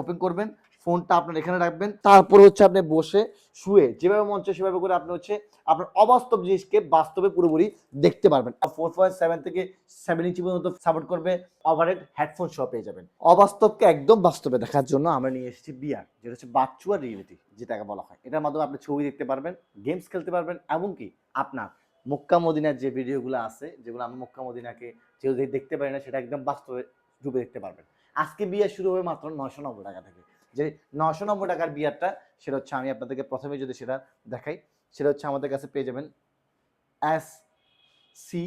Open করবেন, ফোনটা আপনার এখানে রাখবেন, তারপর হচ্ছে আপনি বসে শুয়ে যেভাবে মঞ্চ সেভাবে করে আপনি হচ্ছে আপনার অবাস্তব জিনিসকে বাস্তবে পুরোপুরি দেখতে পারবেন। ফোর পয়েন্ট সেভেন থেকে সেভেন ইঞ্চি পর্যন্ত সাপোর্ট করবে ওভারহেড হেডফোন সহ পেয়ে যাবেন। অবাস্তবকে একদম বাস্তবে দেখার জন্য আমরা নিয়ে এসেছি বিয়ার যেটা হচ্ছে বাচ্চুয়ার রিয়েলিটি যেটাকে বলা হয়। এটার মাধ্যমে আপনি ছবি দেখতে পারবেন গেমস খেলতে পারবেন, এমনকি আপনার মক্কা মদিনার যে ভিডিওগুলো আছে, যেগুলো আমি মক্কা মদিনাকে যেহেতু দেখতে পারি না, সেটা একদম বাস্তবে রূপে দেখতে পারবেন। আজকে বিয়ার শুরু হবে মাত্র নশো নব্বই টাকা থেকে। যে নশো নব্বই টাকার বিয়ারটা, সেটা হচ্ছে আমি আপনাদেরকে প্রথমে যদি সেটা দেখাই, সেটা হচ্ছে আমাদের কাছে পেয়ে যাবেন S C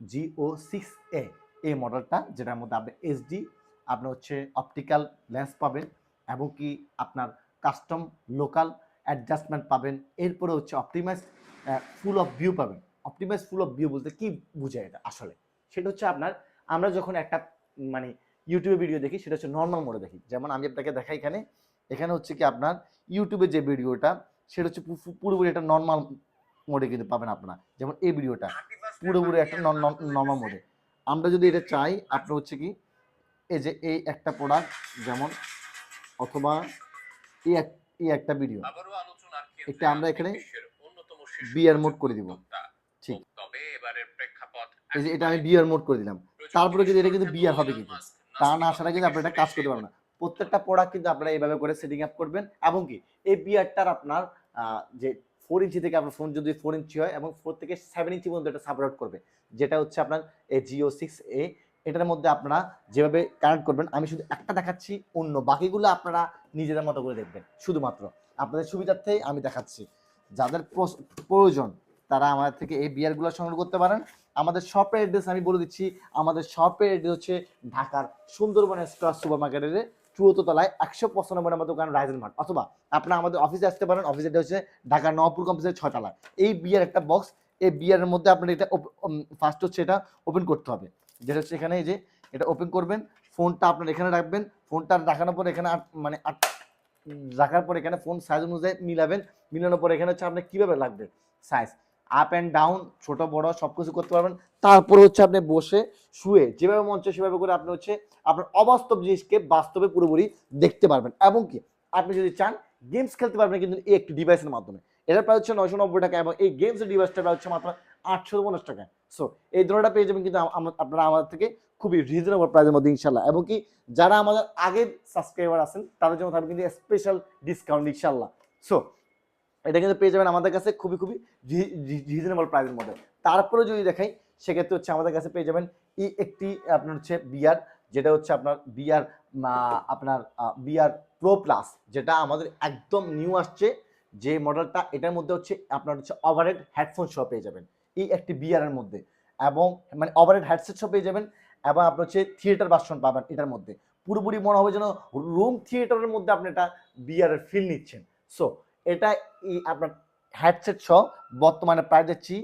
GO six A এই মডেলটা যেটার মধ্যে আপনি এইচডি আপনার হচ্ছে অপটিক্যাল লেন্স পাবেন, এবং কি আপনার কাস্টম লোকাল অ্যাডজাস্টমেন্ট পাবেন। এরপরে হচ্ছে অপটিমাইজ ফুল অফ ভিউ পাবেন। অপটিমাইজ ফুল অফ ভিউ বলতে কি বোঝায় এটা আসলে? সেটা হচ্ছে আপনার, আমরা যখন একটা মানে ইউটিউবে ভিডিও দেখি সেটা হচ্ছে নর্মাল মোডে দেখি। যেমন আমি আপনাকে দেখাই এখানে এখানে হচ্ছে কি আপনার ইউটিউবে যে ভিডিওটা সেটা হচ্ছে পুরোপুরি একটা নর্মাল মোডে কিন্তু পাবেন আপনারা। যেমন এই ভিডিওটা পুরোপুরি একটা নর্মাল মোডে আমরা যদি এটা চাই আপনার হচ্ছে কি এই যে এই একটা প্রোডাক্ট যেমন অথবা এই এক- এই একটা ভিডিও এটা আমরা এখানে বিয়ার মোড করে দিব। ঠিক। এই যে এটা আমি বিয়ার মোড করে দিলাম। তারপরে কিন্তু এটা কিন্তু বিয়ার হবে কিন্তু। তা না আসাটা কিন্তু আপনারা এটা কাজ করতে পারবেন না। প্রত্যেকটা প্রোডাক্ট কিন্তু আপনারা এইভাবে করে সেটিং আপ করবেন এবং কি, এই বিয়ারটার আপনার যে ফোর ইঞ্চি থেকে আপনার ফোন যদি ফোর ইঞ্চি হয় এবং ফোর থেকে সেভেন ইঞ্চি পর্যন্ত এটা সাপোর্ট করবে। যেটা হচ্ছে আপনার এই জিও সিক্স এ এটার মধ্যে আপনারা যেভাবে কানেক্ট করবেন, আমি শুধু একটা দেখাচ্ছি, অন্য বাকিগুলো আপনারা নিজেদের মতো করে দেখবেন। শুধুমাত্র আপনাদের সুবিধার্থেই আমি দেখাচ্ছি। যাদের প্রয়োজন, তারা আমাদের থেকে এই বিয়ারগুলো সংগ্রহ করতে পারেন। আমাদের শপের অ্যাড্রেস আমি বলে দিচ্ছি, আমাদের শপের অ্যাড্রেস হচ্ছে ঢাকার সুন্দরবন স্কোয়ার সুপার মার্কেটের চুয়াত্তর তলায় একশো পঁচানব্বই নম্বর দোকান, রাইজেন মার্ট। অথবা আপনারা আমাদের অফিসে আসতে পারেন অফিসের হচ্ছে ঢাকা নবপুর কমপ্লেক্সের ছয়তলায়। এই বিয়ার একটা বক্স এই বিয়ারের মধ্যে আপনার এটা ফার্স্ট হচ্ছে এটা ওপেন করতে হবে। যেটা হচ্ছে এখানে যে এটা ওপেন করবেন ফোনটা আপনার এখানে রাখবেন ফোনটা রাখানোর পর এখানে মানে রাখার পর এখানে ফোন সাইজ অনুযায়ী মিলাবেন, মিলানোর পর এখানে হচ্ছে আপনার কীভাবে লাগবে সাইজ আপ অ্যান্ড ডাউন ছোট, বড় সব কিছু করতে পারবেন। তারপরে হচ্ছে আপনি বসে, শুয়ে, যেভাবে মঞ্চ সেভাবে করে আপনি হচ্ছে আপনার অবাস্তব জিনিসকে বাস্তবে পুরোপুরি দেখতে পারবেন। এবং কি, আপনি যদি চান গেমস খেলতে পারবেন কিন্তু এই একটি ডিভাইসের মাধ্যমে। এটার প্রায় হচ্ছে নয়শো নব্বই টাকা এবং এই গেমস ডিভাইসটা প্রায় হচ্ছে মাত্র আটশো পঞ্চাশ টাকা। সো এই ধরনটা পেয়ে যাবেন কিন্তু আপনারা আমাদের থেকে খুবই রিজনেবল প্রাইসের মধ্যে ইনশাল্লাহ। এবং কি, যারা আমাদের আগের সাবস্ক্রাইবার আছেন, তাদের জন্য থাকবে কিন্তু স্পেশাল ডিসকাউন্ট ইনশাল্লাহ। সো এটা কিন্তু পেয়ে যাবেন আমাদের কাছে খুবই খুবই রিজনেবল প্রাইসের মধ্যে। তারপরে যদি দেখাই, সেক্ষেত্রে হচ্ছে আমাদের কাছে পেয়ে যাবেন ই একটি আপনার হচ্ছে বিয়ার যেটা হচ্ছে আপনার বিয়ার আপনার বিয়ার প্রো প্লাস যেটা আমাদের একদম নিউ আসছে। যে মডেলটা এটার মধ্যে হচ্ছে আপনার হচ্ছে ওভারহেড হেডফোন সহ পেয়ে যাবেন। এই একটি বিয়ারের মধ্যে। এবং মানে ওভারহেড হেডসেট সহ পেয়ে যাবেন এবং আপনার হচ্ছে থিয়েটার ভার্সন পাবেন এটার মধ্যে। পুরোপুরি মনে হবে যেন রুম থিয়েটারের মধ্যে আপনি এটা বিয়ারের ফিল নিচ্ছেন। সো এটা আপনার হ্যাডসেট সহ বর্তমানে প্রায় যাচ্ছি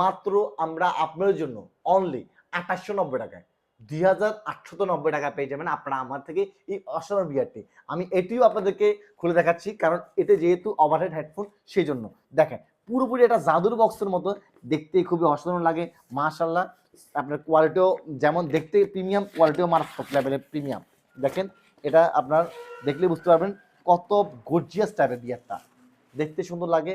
মাত্র আমরা আপনাদের জন্য অনলি আঠাশশো নব্বই টাকায়। দুই হাজার আটশো নব্বই টাকা পেয়ে যাবেন আপনারা আমার থেকে এই অসাধারণ বিয়ারটি আমি এটিও আপনাদেরকে খুলে দেখাচ্ছি কারণ এতে যেহেতু ওভারহেড হেডফোন সেই জন্য দেখেন, পুরোপুরি এটা জাদুর বক্সের মতো দেখতে খুবই অসাধারণ লাগে। মাশাল্লাহ আপনার কোয়ালিটিও যেমন দেখতে প্রিমিয়াম কোয়ালিটিও মারাত্মক লেভেলের প্রিমিয়াম দেখেন, এটা আপনার দেখলে বুঝতে পারবেন কত গর্জিয়াস টাইপের বিয়ারটা দেখতে সুন্দর লাগে,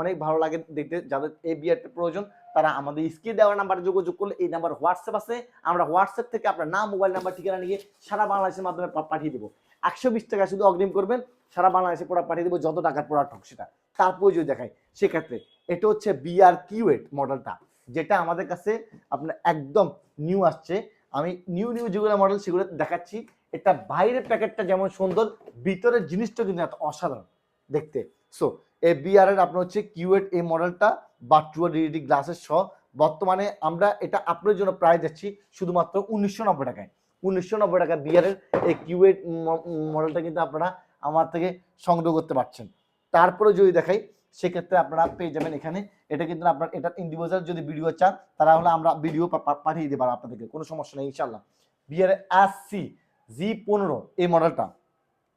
অনেক ভালো লাগে দেখতে। যাদের এই বিয়ারটা প্রয়োজন, তারা আমাদের স্ক্রিন দেওয়ার নাম্বারে যোগাযোগ করলে এই নাম্বার হোয়াটসঅ্যাপ আছে। আমরা হোয়াটসঅ্যাপ থেকে আপনার নাম, মোবাইল নাম্বার, ঠিকানা নিয়ে সারা বাংলাদেশের মাধ্যমে পাঠিয়ে দেবো। একশো বিশ টাকা শুধু অগ্রিম করবেন, সারা বাংলাদেশে প্রোডাক্ট পাঠিয়ে দেবো, যত টাকার প্রোডাক্ট হোক সেটা। তারপরে যদি দেখায় সেক্ষেত্রে এটা হচ্ছে বিআর কিউএট মডেলটা যেটা আমাদের কাছে আপনার একদম নিউ আসছে। আমি নিউ নিউ যেগুলো মডেল সেগুলো দেখাচ্ছি। এটা বাইরের প্যাকেটটা যেমন সুন্দর, ভিতরের জিনিসটা কিন্তু এত অসাধারণ দেখতে। সো এই বিআর এর আপনার হচ্ছে কিউএট এই মডেলটা বাট্রুয়ার রিয়েলিটি গ্লাসের সহ বর্তমানে আমরা এটা আপনার জন্য প্রায় যাচ্ছি শুধুমাত্র উনিশশো নব্বই টাকায়। উনিশশো নব্বই টাকা এর এই কিউএট মডেলটা কিন্তু আপনারা আমার থেকে সংগ্রহ করতে পারছেন। তারপরে যদি দেখাই, সেক্ষেত্রে আপনারা পেয়ে যাবেন এখানে। এটা কিন্তু আপনার এটা ইন্ডিভিজুয়াল যদি ভিডিও চান তারা হলে আমরা ভিডিও পাঠিয়ে দিতে পারব আপনাদেরকে, কোনো সমস্যা নেই ইনশাল্লাহ বিআর এস সি জি পনেরো এই মডেলটা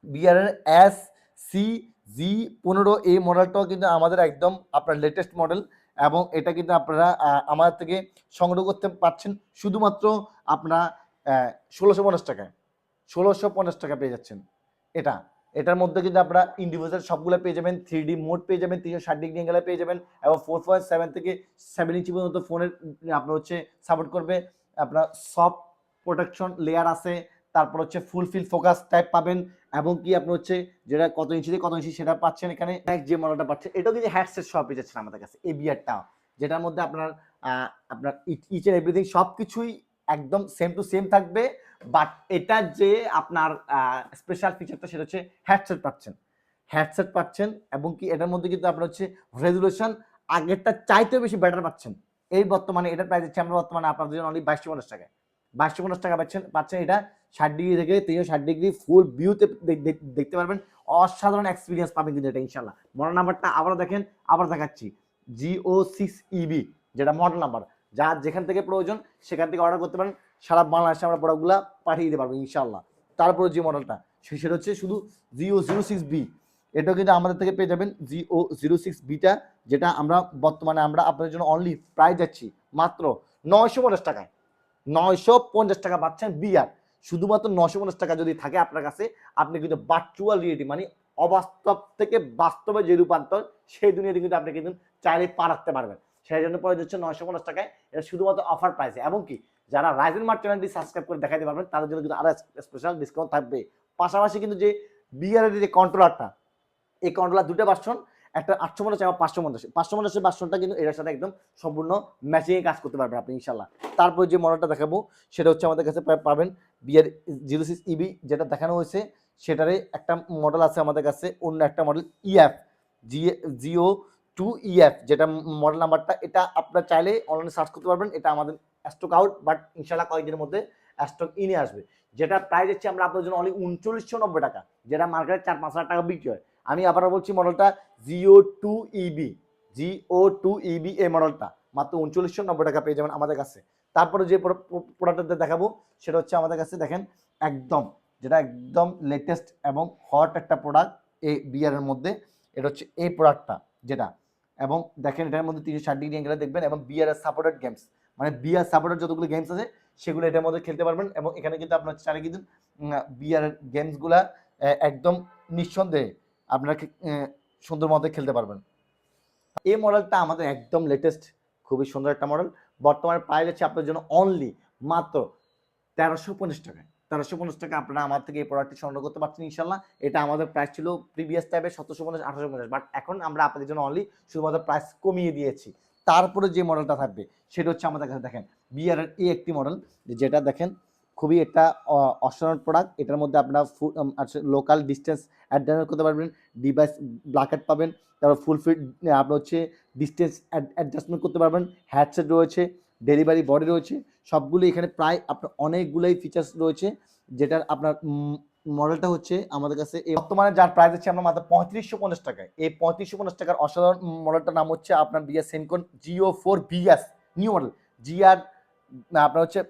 বিআর এস সি জি পনেরো এই মডেলটাও কিন্তু আমাদের একদম আপনার লেটেস্ট মডেল এবং এটা কিন্তু আপনারা আমাদের থেকে সংগ্রহ করতে পারছেন শুধুমাত্র আপনারা ষোলোশো পঞ্চাশ টাকায়। ষোলোশো পঞ্চাশ টাকা পেয়ে যাচ্ছেন। এটা, এটার মধ্যে কিন্তু আপনারা ইন্ডিভিজুয়াল সবগুলো পেয়ে যাবেন থ্রি ডি মোড পেয়ে যাবেন তিনশো ষাট ডিগ্রি অ্যাঙ্গেলে পেয়ে যাবেন এবং ফোর পয়েন্ট সেভেন থেকে সেভেন ইঞ্চি পর্যন্ত ফোনের আপনার হচ্ছে সাপোর্ট করবে। আপনার সফট প্রোটেকশন লেয়ার আছে তারপর হচ্ছে ফুলফিল ফোকাস টাইপ পাবেন এবং কি আপনার হচ্ছে যেটা কত ইঞ্চি কত ইঞ্চি সেটা পাচ্ছেন এখানে। যে মডেলটা পাচ্ছেন এটাও কিন্তু হ্যাডসেট সহ পেয়ে যাচ্ছেন আমাদের কাছে, এই বিয়ারটা যেটার মধ্যে আপনার আপনার ইচ এন্ড এভরিথিং সব কিছুই একদম সেম টু সেম থাকবে বাট এটার যে আপনার স্পেশাল ফিচারটা সেটা হচ্ছে হ্যাডসেট পাচ্ছেন। হ্যাডসেট পাচ্ছেন এবং কি এটার মধ্যে কিন্তু আপনার হচ্ছে রেজুলেশন আগেরটা চাইতেও বেশি বেটার পাচ্ছেন। এই বর্তমানে এটার প্রাইস দিচ্ছি আমরা বর্তমানে আপনাদের জন্য অনলি বাইশশো পঞ্চাশ টাকায় বাইশশো পঞ্চাশ টাকা পাচ্ছেন পাচ্ছেন এটা ষাট ডিগ্রি থেকে তিনশো ষাট ডিগ্রি ফুল ভিউতে দেখতে পারবেন। অসাধারণ এক্সপিরিয়েন্স পাবেন কিন্তু এটা ইনশাল্লাহ মডেল নাম্বারটা আবারও দেখেন আবার দেখাচ্ছি। জিও সিক্স ইবি যেটা মডেল নাম্বার যা যেখান থেকে প্রয়োজন, সেখান থেকে অর্ডার করতে পারেন। সারা বাংলাদেশে আমরা প্রোডাক্টগুলো পাঠিয়ে দিতে পারব ইনশাল্লাহ তারপরে যে মডেলটা সেটা হচ্ছে শুধু জিও জিরো সিক্স বি এটাও কিন্তু আমাদের থেকে পেয়ে যাবেন জিও জিরো সিক্স বিটা যেটা আমরা বর্তমানে আমরা আপনাদের জন্য অনলি প্রাইস যাচ্ছি মাত্র নয়শো পঞ্চাশ টাকায়। নয়শো পঞ্চাশ টাকা পাচ্ছেন বিয়ার। শুধুমাত্র নশো পঞ্চাশ টাকা যদি থাকে আপনার কাছে, আপনি কিন্তু ভার্চুয়াল রিয়েলিটি মানে অবাস্তব থেকে বাস্তবে যে রূপান্তর, সেই দুনিয়াতে কিন্তু আপনি কিন্তু চাইলে পা রাখতে পারবেন। সেই জন্য পরে যাচ্ছে নয়শো পঞ্চাশ টাকায়, এটা শুধুমাত্র অফার প্রাইসে এবং কি যারা রাইজেন মার্ট চ্যানেলটি সাবস্ক্রাইব করে দেখাতে পারবেন, তাদের জন্য কিন্তু আরও স্পেশাল ডিসকাউন্ট থাকবে। পাশাপাশি কিন্তু যে বিয়ারের যে কন্ট্রোলারটা এই কন্ট্রোলার দুটো ভার্সন একটা আটশো পঞ্চাশ এবং পাঁচশো পঞ্চাশ। পাঁচশো পঞ্চাশের ভার্সনটা কিন্তু এটার সাথে একদম সম্পূর্ণ ম্যাচিংয়ে কাজ করতে পারবেন আপনি ইনশাল্লাহ তারপর যে মডেলটা দেখাবো, সেটা হচ্ছে আমাদের কাছে পাবেন বিয়ার জিরো সিক্স ইবি যেটা দেখানো হয়েছে। সেটারে একটা মডেল আছে আমাদের কাছে, অন্য একটা model EF G GO two EF যেটা মডেল নাম্বারটা এটা আপনারা চাইলে অনলাইনে সার্চ করতে পারবেন। এটা আমাদের স্টক আউট বাট ইনশাল্লাহ কয়েকদিনের মধ্যে স্টক ইনে আসবে। যেটা প্রাইস হচ্ছে আমরা আপনার জন্য অনলি উনচল্লিশশো নব্বই টাকা, যেটা মার্কেটে চার পাঁচ হাজার টাকা বিক্রি হয়। আমি আবারও বলছি মডেলটা Jio two E B Jio two E B এই মডেলটা। মাত্র উনচল্লিশশো নব্বই টাকা পেয়ে যাবেন আমাদের কাছে। তারপরে যে প্রোডাক্টটা দেখাবো, সেটা হচ্ছে আমাদের কাছে দেখেন, একদম, যেটা একদম লেটেস্ট এবং হট একটা প্রোডাক্ট এই বিয়ারের মধ্যে, এটা হচ্ছে এই প্রোডাক্টটা যেটা। এবং দেখেন, এটার মধ্যে তিনশো ষাট ডিগ্রি অ্যাঙ্গেলে দেখবেন, এবং বিয়ারের সাপোর্টেড গেমস মানে বিয়ার সাপোর্টেড যতগুলো গেমস আছে, সেগুলো এটার মধ্যে খেলতে পারবেন, এবং এখানে কিন্তু আপনার চাইলে কিন্তু বিয়ারের গেমসগুলা একদম নিঃসন্দেহে আপনারা সুন্দর মতো খেলতে পারবেন। এই মডেলটা আমাদের একদম লেটেস্ট খুবই সুন্দর একটা মডেল বর্তমানে প্রাইস হচ্ছে আপনার জন্য অনলি মাত্র তেরোশো পঞ্চাশ টাকায় তেরোশো পঞ্চাশ টাকা আপনারা আমার থেকে এই প্রোডাক্টটি সংগ্রহ করতে পারছেন ইনশাল্লাহ এটা আমাদের প্রাইস ছিল প্রিভিয়াস টাইপে সতেরোশো পঞ্চাশ, আঠারোশো পঞ্চাশ। বাট এখন আমরা আপনাদের জন্য অনলি শুধুমাত্র প্রাইস কমিয়ে দিয়েছি। তারপরে যে মডেলটা থাকবে, সেটা হচ্ছে আমাদের কাছে দেখেন বিআর এর এই একটি মডেল যেটা দেখেন খুবই একটা অসাধারণ প্রোডাক্ট এটার মধ্যে আপনারা লোকাল ডিস্টেন্স অ্যাডজাস্ট করতে পারবেন ডিভাইস ব্ল্যাকেট পাবেন, তারপর ফুল ফিট আপনার হচ্ছে ডিস্টেন্স অ্যাডজাস্টমেন্ট করতে পারবেন হ্যাডসেট রয়েছে ডেলিভারি বডি রয়েছে, সবগুলো এখানে প্রায় আপনার অনেকগুলোই ফিচার্স রয়েছে, যেটার আপনার মডেলটা হচ্ছে আমাদের কাছে বর্তমানে যার প্রাইস হচ্ছে আমরা মাত্র পঁয়ত্রিশশো পঞ্চাশ টাকায়। এই পঁয়ত্রিশশো পঞ্চাশ টাকার অসাধারণ মডেলটার নাম হচ্ছে আপনার BS সেনকন GO four BS new model GR আপনার হচ্ছে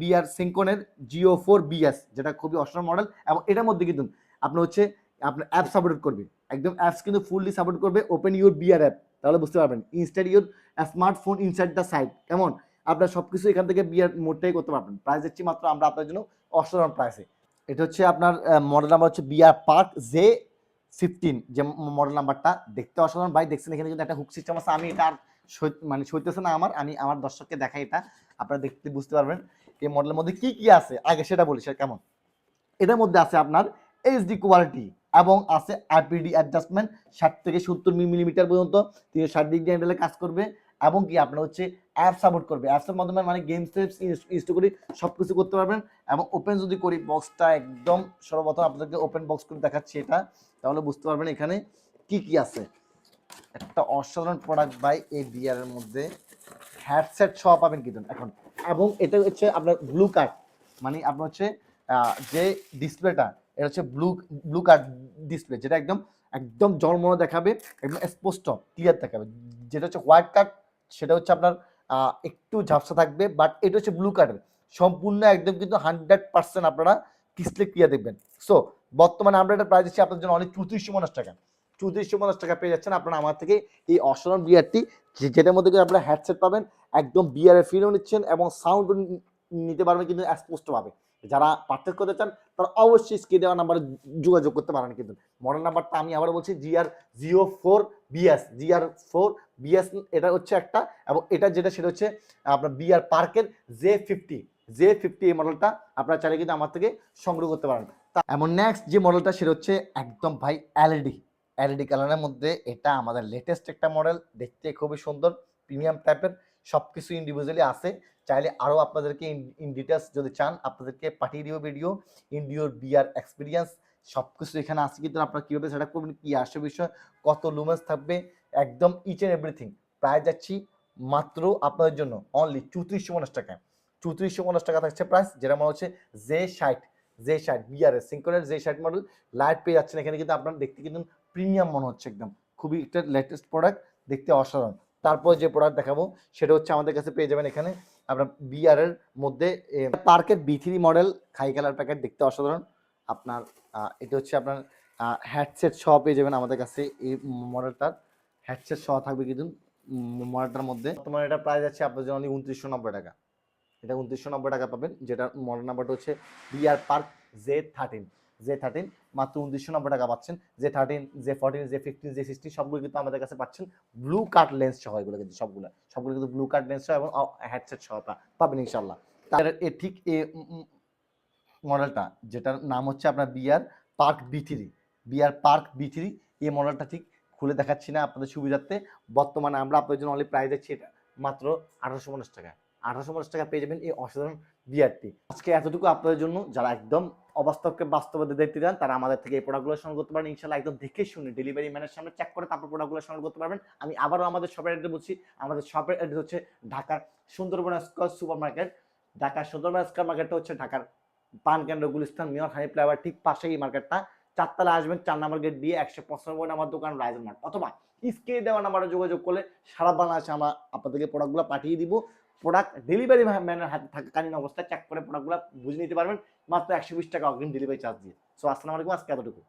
বিআর সিঙ্কনের জিও ফোর বিএস যেটা খুবই অসাধারণ মডেল এবং এটার মধ্যে কিন্তু আপনার হচ্ছে, আপনার অ্যাপ সাপোর্ট করবে। একদম অ্যাপস কিন্তু ফুললি সাপোর্ট করবে ওপেন ইউর বিআর অ্যাপ তাহলে বুঝতে পারবেন install your smartphone inside the site কেমন? আপনার সব কিছু এখান থেকে বিআর মোডটাই করতে পারবেন। প্রাইস দিচ্ছি মাত্র আমরা আপনার জন্য অসাধারণ প্রাইসে এটা হচ্ছে আপনার মডেল নাম্বার হচ্ছে বিআর পার্ক জে ফিফটিন যে মডেল নাম্বারটা দেখতে অসাধারণ। ভাই, দেখছেন এখানে কিন্তু একটা হুক সিস্টেম আছে। আমি এটা আর মানে সইতেছে না আমার, আমি আমার দর্শককে দেখাই এটা, আপনারা দেখতে বুঝতে পারবেন এই মডেলের মধ্যে কি কি আছে। আগে সেটা বলি, সেটা কেমন? এটার মধ্যে আছে আপনার এইচডি কোয়ালিটি এবং আছে আরপিডি অ্যাডজাস্টমেন্ট ষাট থেকে সত্তর মিলিমিটার পর্যন্ত তিনি ষাট ডিগ্রি অ্যাঙ্গেলে কাজ করবে এবং কি আপনার হচ্ছে অ্যাপ সাপোর্ট করবে। অ্যাপসের মাধ্যমে মানে গেম টেপস ইনস্টল করি সব কিছু করতে পারবেন এবং ওপেন যদি করি বক্সটা একদম সর্বপ্রথম আপনাদেরকে ওপেন বক্স করে দেখাচ্ছি এটা, তাহলে বুঝতে পারবেন এখানে কি কি আছে। একটা অসাধারণ প্রোডাক্ট বাই এই বিয়ারের মধ্যে হ্যাডসেট সহ পাবেন কিন্তু। এখন, এবং এটা হচ্ছে আপনার ব্লু কার্ড মানে আপনার হচ্ছে যে ডিসপ্লেটা এটা হচ্ছে ব্লু ব্লু কার্ড ডিসপ্লে যেটা একদম একদম জলমল দেখাবে, একদম স্পষ্ট ক্লিয়ার দেখাবে। যেটা হচ্ছে হোয়াইট কার্ড সেটা হচ্ছে আপনার একটু ঝাপসা থাকবে বাট এটা হচ্ছে ব্লু কার্ডের সম্পূর্ণ একদম কিন্তু হান্ড্রেড পার্সেন্ট আপনারা ডিসপ্লে ক্লিয়ার দেখবেন। সো বর্তমানে আমরা এটা প্রাইস দিচ্ছি আপনার জন্য অনেক চৌত্রিশশো পঞ্চাশ টাকা। চৌত্রিশশো পঞ্চাশ টাকা পেয়ে যাচ্ছেন আপনারা আমার থেকে এই অসাধারণ বিয়ারটি যেটার মধ্যে কিন্তু আপনারা হেডসেট পাবেন, একদম বিয়ারের ফিলও নিচ্ছেন এবং সাউন্ড নিতে পারবেন কিন্তু স্পষ্টভাবে যারা পার্চেস করতে চান, তারা অবশ্যই স্ক্রিনে দেওয়া নাম্বারে যোগাযোগ করতে পারেন কিন্তু। মডেল নাম্বারটা আমি আবার বলছি GR GO four BS GR four BS এটা হচ্ছে একটা এবং এটা যেটা, সেটা হচ্ছে আপনার বিআর পার্কের জে ফিফটি জে ফিফটি এই মডেলটা আপনারা চাইলে কিন্তু আমার থেকে সংগ্রহ করতে পারেন। এমন নেক্সট যে মডেলটা সেটা হচ্ছে একদম ভাই এলইডি এলইডি কালারের মধ্যে এটা আমাদের লেটেস্ট একটা মডেল দেখতে খুবই সুন্দর প্রিমিয়াম টাইপের সব কিছু ইন্ডিভিজুয়ালি আছে। চাইলে আরও আপনাদেরকে ইন ডিটেলস যদি চান, আপনাদেরকে পাঠিয়ে দিব ভিডিও ইন্ডিওর বিয়ার এক্সপিরিয়েন্স সব কিছু এখানে আছে কিন্তু আপনারা কীভাবে সেটা করবেন, কী আসে বিষয়, কত লুমেন্স থাকবে, একদম ইচ অ্যান্ড এভরিথিং প্রায় যাচ্ছি মাত্র আপনাদের জন্য অনলি চৌত্রিশশো পঞ্চাশ টাকায়। চৌত্রিশশো পঞ্চাশ টাকা থাকছে প্রাইস যেটা মনে হচ্ছে জে ষাট জে ষাট বিআরএস সিঙ্কনের জে ষাট মডেল লাইট পেয়ে যাচ্ছেন এখানে কিন্তু আপনার দেখতে কিন্তু প্রিমিয়াম মনে হচ্ছে একদম। খুবই একটা লেটেস্ট প্রোডাক্ট দেখতে অসাধারণ। তারপর যে প্রোডাক্ট দেখাবো, সেটা হচ্ছে আমাদের কাছে পেয়ে যাবেন এখানে আপনার বিআর এর মধ্যে পার্কের B three model khaki colour packet দেখতে অসাধারণ। আপনার এটা হচ্ছে আপনার হ্যাডসেট সহ পেয়ে যাবেন আমাদের কাছে এই মডেলটার হ্যাডসেট সহ থাকবে কিন্তু মডেলটার মধ্যে। তোমার এটা প্রাইস আছে আপনার জন্য উনত্রিশশো নব্বই টাকা। এটা উনত্রিশশো নব্বই টাকা পাবেন যেটা মডেল নাম্বারটা হচ্ছে BR park J thirteen J thirteen মাত্র উনত্রিশশো নব্বই টাকা পাচ্ছেন। J thirteen J fourteen J fifteen J sixteen সবগুলো কিন্তু আমাদের কাছে পাচ্ছেন। ব্লু কার্ড লেন্স সহ এগুলো কিন্তু সবগুলো। সবগুলো কিন্তু ব্লু কার্ড লেন্স সহ এবং হ্যাডসেট সহ পাবেন ইনশাল্লাহ তার এ ঠিক এ মডেলটা যেটার নাম হচ্ছে আপনার BR park B three BR park B three এই মডেলটা ঠিক খুলে দেখাচ্ছি না আপনাদের সুবিধার্থে। বর্তমানে আমরা আপনাদের জন্য অনলি প্রাইস দিচ্ছি এটা মাত্র আঠারোশো পঞ্চাশ টাকা আঠারোশো পঞ্চাশ টাকা পেয়ে যাবেন এই অসাধারণ বিআরটি। আজকে এতটুকু আপনাদের জন্য, যারা একদম অবাস্তবকে বাস্তবে দেখতে চান, তারা আমাদের থেকে এই প্রোডাক্টগুলো সংগ্রহ করতে পারেন। ইনশাল্লাহ একদম দেখে শুনে ডেলিভারি ম্যানের সামনে চেক করে তারপর প্রোডাক্টগুলো সংগ্রহ করতে পারবেন। আমি আবারও আমাদের শপের অ্যাড্রেস বলছি। আমাদের শপের অ্যাড্রেস হচ্ছে ঢাকার সুন্দরবন স্কোয়ার সুপার মার্কেট ঢাকার সুন্দরবন স্কোয়ার মার্কেটটা হচ্ছে ঢাকার পান কেন্দ্র, গুলিস্তান, মিয়র হানি ফ্লাইওভার ঠিক পাশে এই মার্কেটটা। চারতলা আসবেন, চার নাম্বার গেট দিয়ে একশো পঁচানব্বই নাম্বার দোকান, রাইজন মার্ট। অথবা স্ক্রিনে দেওয়া নাম্বারে যোগাযোগ করলে সারা বাংলাদেশে আমরা আপনাদেরকে প্রোডাক্টগুলো পাঠিয়ে দিব। প্রোডাক্ট ডেলিভারি ম্যানের হাতে থাকাকালীন অবস্থায় চেক করে প্রোডাক্টগুলো বুঝে নিতে পারবেন। মাত্র একশো বিশ টাকা অগ্রিম ডেলিভারি চার্জ দিয়ে। সো আসসালামু আলাইকুম, আজকে এতটুকু